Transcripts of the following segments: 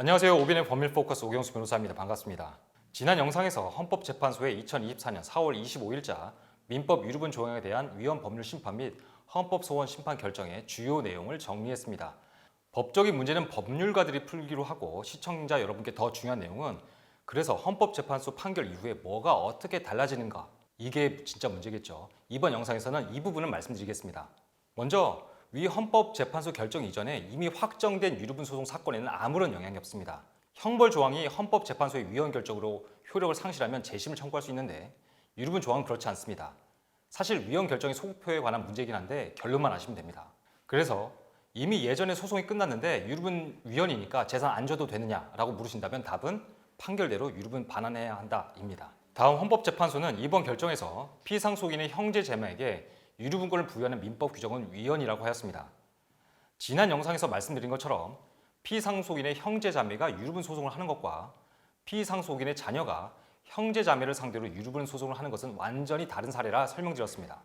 안녕하세요. 오빈의 법률 포커스 오경수 변호사입니다. 반갑습니다. 지난 영상에서 헌법재판소의 2024년 4월 25일자 민법 유류분 조항에 대한 위헌 법률 심판 및 헌법 소원 심판 결정의 주요 내용을 정리했습니다. 법적인 문제는 법률가들이 풀기로 하고 시청자 여러분께 더 중요한 내용은 그래서 헌법재판소 판결 이후에 뭐가 어떻게 달라지는가 이게 진짜 문제겠죠. 이번 영상에서는 이 부분을 말씀드리겠습니다. 먼저 위 헌법재판소 결정 이전에 이미 확정된 유류분 소송 사건에는 아무런 영향이 없습니다. 형벌 조항이 헌법재판소의 위헌 결정으로 효력을 상실하면 재심을 청구할 수 있는데 유류분 조항은 그렇지 않습니다. 사실 위헌 결정이 소급표에 관한 문제이긴 한데 결론만 아시면 됩니다. 그래서 이미 예전에 소송이 끝났는데 유류분 위헌이니까 재산 안 줘도 되느냐라고 물으신다면 답은 판결대로 유류분 반환해야 한다입니다. 다음 헌법재판소는 이번 결정에서 피상속인의 형제 자매에게 유류분권을 부여하는 민법 규정은 위헌이라고 하였습니다. 지난 영상에서 말씀드린 것처럼 피상속인의 형제 자매가 유류분 소송을 하는 것과 피상속인의 자녀가 형제 자매를 상대로 유류분 소송을 하는 것은 완전히 다른 사례라 설명드렸습니다.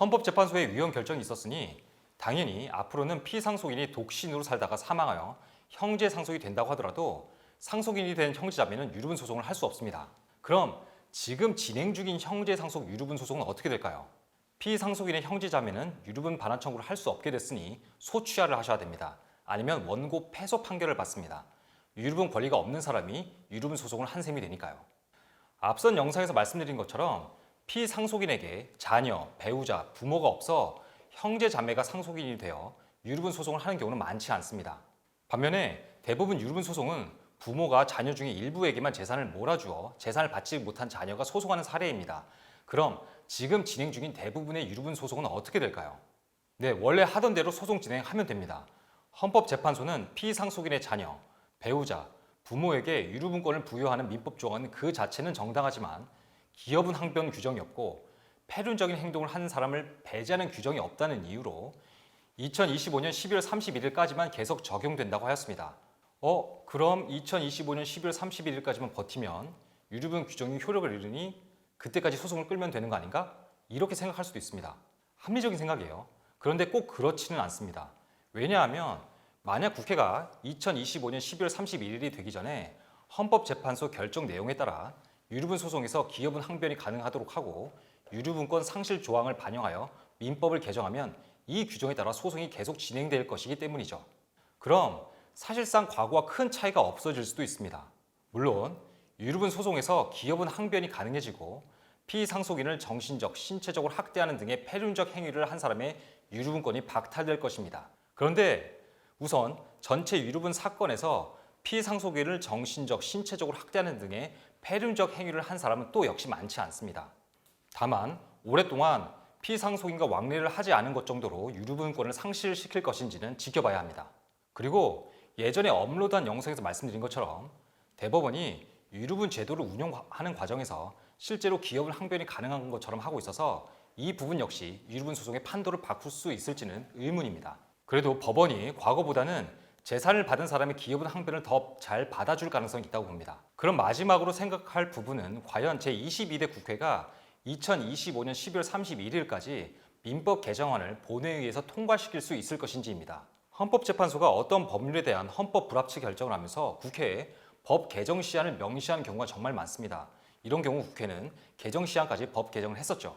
헌법재판소의 위헌 결정이 있었으니 당연히 앞으로는 피상속인이 독신으로 살다가 사망하여 형제 상속이 된다고 하더라도 상속인이 된 형제 자매는 유류분 소송을 할 수 없습니다. 그럼 지금 진행 중인 형제 상속 유류분 소송은 어떻게 될까요? 피상속인의 형제 자매는 유류분 반환 청구를 할 수 없게 됐으니 소취하를 하셔야 됩니다. 아니면 원고 패소 판결을 받습니다. 유류분 권리가 없는 사람이 유류분 소송을 한 셈이 되니까요. 앞선 영상에서 말씀드린 것처럼 피상속인에게 자녀, 배우자, 부모가 없어 형제 자매가 상속인이 되어 유류분 소송을 하는 경우는 많지 않습니다. 반면에 대부분 유류분 소송은 부모가 자녀 중에 일부에게만 재산을 몰아주어 재산을 받지 못한 자녀가 소송하는 사례입니다. 그럼 지금 진행 중인 대부분의 유류분 소송은 어떻게 될까요? 네, 원래 하던 대로 소송 진행하면 됩니다. 헌법재판소는 피상속인의 자녀, 배우자, 부모에게 유류분권을 부여하는 민법 조항은 그 자체는 정당하지만 기업은 항변 규정이 없고 폐륜적인 행동을 한 사람을 배제하는 규정이 없다는 이유로 2025년 12월 31일까지만 계속 적용된다고 하였습니다. 어, 그럼 2025년 12월 31일까지만 버티면 유류분 규정이 효력을 잃으니 그때까지 소송을 끌면 되는 거 아닌가? 이렇게 생각할 수도 있습니다. 합리적인 생각이에요. 그런데 꼭 그렇지는 않습니다. 왜냐하면 만약 국회가 2025년 12월 31일이 되기 전에 헌법재판소 결정 내용에 따라 유류분 소송에서 기업은 항변이 가능하도록 하고 유류분권 상실 조항을 반영하여 민법을 개정하면 이 규정에 따라 소송이 계속 진행될 것이기 때문이죠. 그럼 사실상 과거와 큰 차이가 없어질 수도 있습니다. 물론 유류분 소송에서 기업은 항변이 가능해지고 피상속인을 정신적, 신체적으로 학대하는 등의 폐륜적 행위를 한 사람의 유류분권이 박탈될 것입니다. 그런데 우선 전체 유류분 사건에서 피상속인을 정신적, 신체적으로 학대하는 등의 폐륜적 행위를 한 사람은 또 역시 많지 않습니다. 다만 오랫동안 피상속인과 왕래를 하지 않은 것 정도로 유류분권을 상실시킬 것인지는 지켜봐야 합니다. 그리고 예전에 업로드한 영상에서 말씀드린 것처럼 대법원이 유류분 제도를 운영하는 과정에서 실제로 기업을 항변이 가능한 것처럼 하고 있어서 이 부분 역시 유류분 소송의 판도를 바꿀 수 있을지는 의문입니다. 그래도 법원이 과거보다는 재산을 받은 사람의 기업은 항변을 더 잘 받아줄 가능성이 있다고 봅니다. 그럼 마지막으로 생각할 부분은 과연 제22대 국회가 2025년 12월 31일까지 민법 개정안을 본회의에 의해서 통과시킬 수 있을 것인지입니다. 헌법재판소가 어떤 법률에 대한 헌법 불합치 결정을 하면서 국회에 법 개정 시한을 명시하는 경우가 정말 많습니다. 이런 경우 국회는 개정 시한까지 법 개정을 했었죠.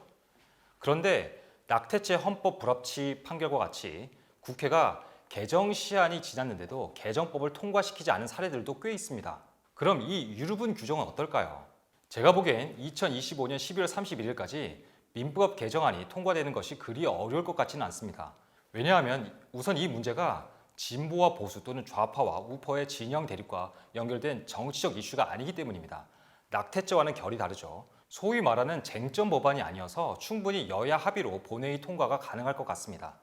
그런데 낙태죄 헌법 불합치 판결과 같이 국회가 개정 시한이 지났는데도 개정법을 통과시키지 않은 사례들도 꽤 있습니다. 그럼 이 유류분 규정은 어떨까요? 제가 보기엔 2025년 12월 31일까지 민법 개정안이 통과되는 것이 그리 어려울 것 같지는 않습니다. 왜냐하면 우선 이 문제가 진보와 보수 또는 좌파와 우파의 진영 대립과 연결된 정치적 이슈가 아니기 때문입니다. 낙태죄와는 결이 다르죠. 소위 말하는 쟁점 법안이 아니어서 충분히 여야 합의로 본회의 통과가 가능할 것 같습니다.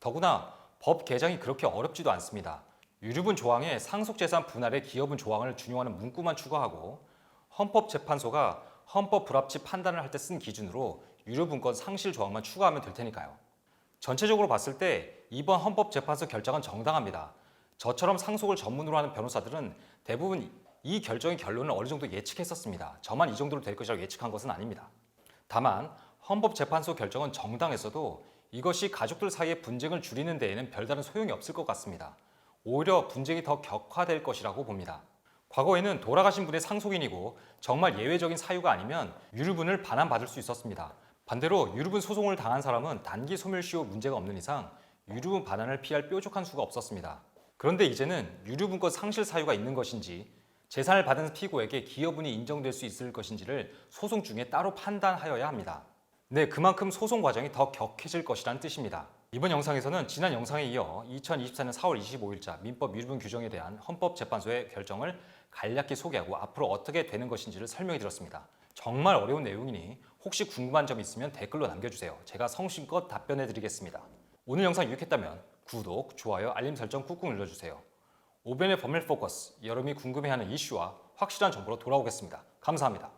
더구나 법 개정이 그렇게 어렵지도 않습니다. 유류분 조항에 상속재산 분할의 기업은 조항을 준용하는 문구만 추가하고 헌법재판소가 헌법 불합치 판단을 할 때 쓴 기준으로 유류분권 상실 조항만 추가하면 될 테니까요. 전체적으로 봤을 때 이번 헌법재판소 결정은 정당합니다. 저처럼 상속을 전문으로 하는 변호사들은 대부분 이 결정의 결론을 어느 정도 예측했었습니다. 저만 이 정도로 될 것이라고 예측한 것은 아닙니다. 다만 헌법재판소 결정은 정당했어도 이것이 가족들 사이의 분쟁을 줄이는 데에는 별다른 소용이 없을 것 같습니다. 오히려 분쟁이 더 격화될 것이라고 봅니다. 과거에는 돌아가신 분의 상속인이고 정말 예외적인 사유가 아니면 유류분을 반환받을 수 있었습니다. 반대로 유류분 소송을 당한 사람은 단기 소멸시효 문제가 없는 이상 유류분 반환을 피할 뾰족한 수가 없었습니다. 그런데 이제는 유류분권 상실 사유가 있는 것인지 재산을 받은 피고에게 기여분이 인정될 수 있을 것인지를 소송 중에 따로 판단하여야 합니다. 네, 그만큼 소송 과정이 더 격해질 것이란 뜻입니다. 이번 영상에서는 지난 영상에 이어 2024년 4월 25일자 민법 유류분 규정에 대한 헌법재판소의 결정을 간략히 소개하고 앞으로 어떻게 되는 것인지를 설명해 드렸습니다. 정말 어려운 내용이니 혹시 궁금한 점 있으면 댓글로 남겨주세요. 제가 성심껏 답변해 드리겠습니다. 오늘 영상 유익했다면 구독, 좋아요, 알림 설정 꾹꾹 눌러주세요. 오변의 법률 포커스, 여러분이 궁금해하는 이슈와 확실한 정보로 돌아오겠습니다. 감사합니다.